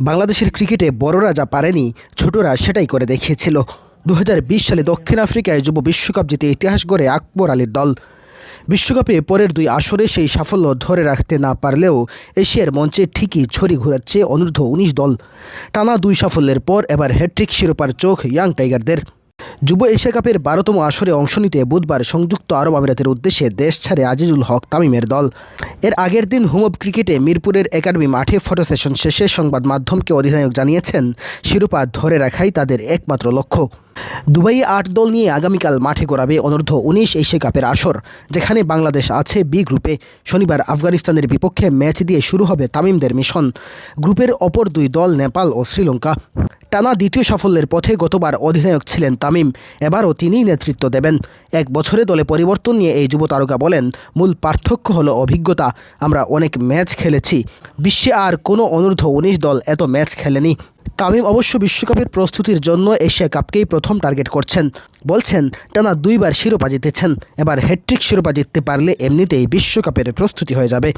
বাংলাদেশের ক্রিকেটে বড়রা যা পারেনি, ছোটরা সেটাই করে দেখিয়েছিল। দু হাজার বিশ সালে দক্ষিণ আফ্রিকায় যুব বিশ্বকাপ জিতে ইতিহাস গড়ে আকবর আলীর দল। বিশ্বকাপে পরের দুই আসরে সেই সাফল্য ধরে রাখতে না পারলেও এশিয়ার মঞ্চে ঠিকই ছড়ি ঘোরাচ্ছে অনূর্ধ্ব উনিশ দল। টানা দুই সাফল্যের পর এবার হ্যাট্রিক শিরোপার চোখ ইয়াং টাইগারদের যুব এশিয়া কাপের বারোতম আসরে অংশ নিতে বুধবার সংযুক্ত আরব আমিরাতের উদ্দেশ্যে দেশ ছাড়ে আজিজুল হক তামিমের দল। এর আগের দিন হুমব ক্রিকেটে মিরপুরের একাডেমি মাঠে ফটো সেশন শেষে সংবাদ মাধ্যমকে অধিনায়ক জানিয়েছেন, শিরোপা ধরে রাখাই তাদের একমাত্র লক্ষ্য। দুবাইয়ে আট দল নিয়ে আগামীকাল মাঠে গড়াবে অনূর্ধ্ব উনিশ এশিয়া কাপের আসর, যেখানে বাংলাদেশ আছে বি গ্রুপে। শনিবার আফগানিস্তানের বিপক্ষে ম্যাচ দিয়ে শুরু হবে তামিমদের মিশন। গ্রুপের অপর দুই দল নেপাল ও শ্রীলঙ্কা। টানা দ্বিতীয় সাফল্যের পথে গতবার অধিনায়ক ছিলেন তামিম। এবারও তিনিই নেতৃত্ব দেবেন। এক বছরে দলে পরিবর্তন নিয়ে এই যুব তারকা বলেন, মূল পার্থক্য হলো অভিজ্ঞতা। আমরা অনেক ম্যাচ খেলেছি। বিশ্বে আর কোনো অনূর্ধ্ব উনিশ দল এত ম্যাচ খেলেনি। তামিম অবশ্য বিশ্বকাপের প্রস্তুতির জন্য এশিয়া কাপকেই প্রথম টার্গেট করছেন। বলছেন, টানা দুইবার শিরোপা জিতেছেন। এবার হ্যাট্রিক শিরোপা জিততে পারলে এমনিতেই বিশ্বকাপের প্রস্তুতি হয়ে যাবে।